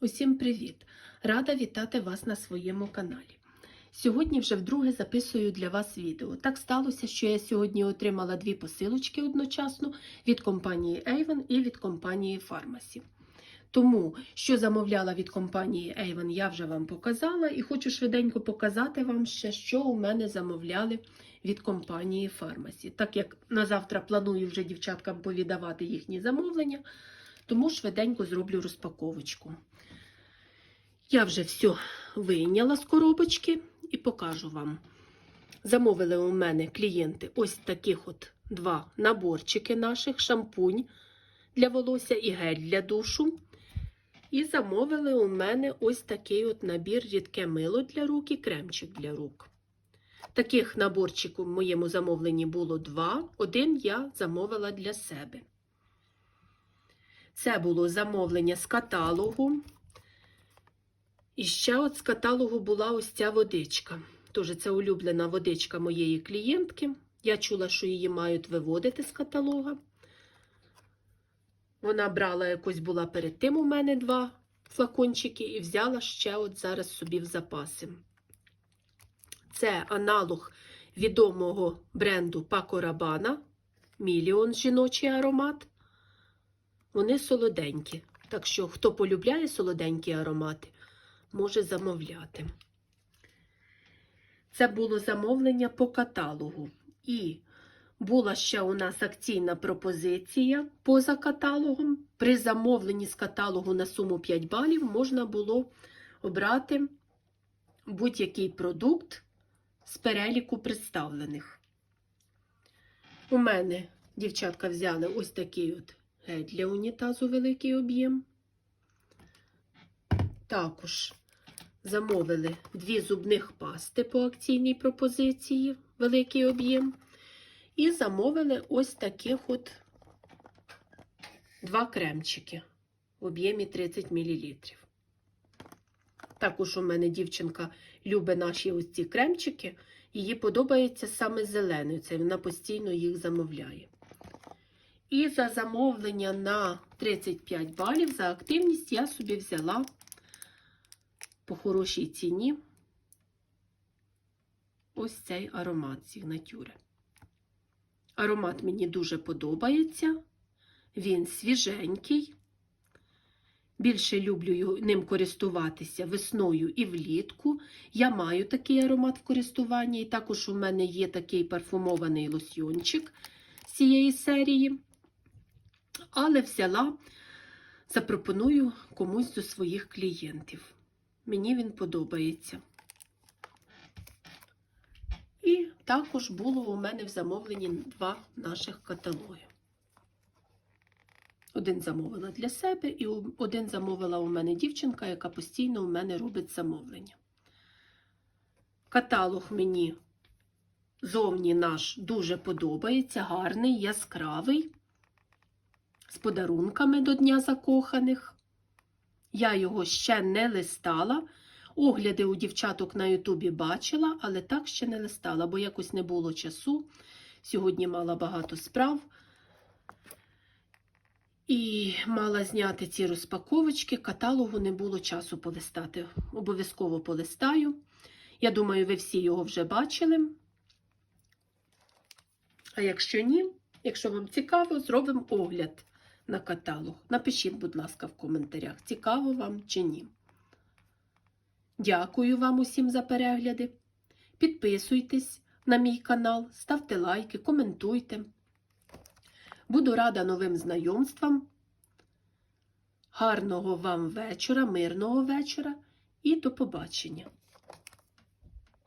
Усім привіт! Рада вітати вас на своєму каналі. Сьогодні вже вдруге записую для вас відео. Так сталося, що я сьогодні отримала дві посилочки одночасно від компанії Avon і від компанії Pharmacy. Тому, що замовляла від компанії Avon, я вже вам показала і хочу швиденько показати вам ще, що у мене замовляли від компанії Pharmacy. Так як на завтра планую вже дівчаткам повідавати їхні замовлення, тому швиденько зроблю розпаковочку. Я вже все вийняла з коробочки і покажу вам. Замовили у мене клієнти ось таких от два наборчики наших: шампунь для волосся і гель для душу. І замовили у мене ось такий от набір рідке мило для рук і кремчик для рук. Таких наборчиків в моєму замовленні було два. Один я замовила для себе. Це було замовлення з каталогу. І ще от з каталогу була ось ця водичка. Тож це улюблена водичка моєї клієнтки. Я чула, що її мають виводити з каталога. Вона брала якось була перед тим у мене два флакончики і взяла ще от зараз собі в запаси. Це аналог відомого бренду Paco Rabanne, Міліон жіночий аромат. Вони солоденькі. Так що, хто полюбляє солоденькі аромати, може замовляти. Це було замовлення по каталогу. І була ще у нас акційна пропозиція поза каталогом. При замовленні з каталогу на суму 5 балів можна було обрати будь-який продукт з переліку представлених. У мене дівчатка взяли ось такий от для унітазу великий об'єм. Також замовили дві зубних пасти по акційній пропозиції, великий об'єм. І замовили ось таких от два кремчики в об'ємі 30 мл. Також у мене дівчинка любить наші ось ці кремчики. Їй подобається саме зелений. Це вона постійно їх замовляє. І за замовлення на 35 балів за активність я собі взяла по хорошій ціні ось цей аромат Сігнатюри. Аромат мені дуже подобається. Він свіженький. Більше люблю ним користуватися весною і влітку. Я маю такий аромат в користуванні, і також у мене є такий парфумований лосьйончик з цієї серії. Але взяла, запропоную комусь до своїх клієнтів. Мені він подобається. І також було у мене в замовленні два наших каталоги. Один замовила для себе, і один замовила у мене дівчинка, яка постійно у мене робить замовлення. Каталог мені зовні наш дуже подобається, гарний, яскравий, з подарунками до Дня Закоханих. Я його ще не листала. Огляди у дівчаток на Ютубі бачила, але так ще не листала, бо якось не було часу. Сьогодні мала багато справ. І мала зняти ці розпаковочки, каталогу не було часу полистати. Обов'язково полистаю. Я думаю, ви всі його вже бачили. А якщо ні, якщо вам цікаво, зробимо огляд на каталог. Напишіть, будь ласка, в коментарях, цікаво вам чи ні. Дякую вам усім за перегляди. Підписуйтесь на мій канал, ставте лайки, коментуйте. Буду рада новим знайомствам. Гарного вам вечора, мирного вечора і до побачення!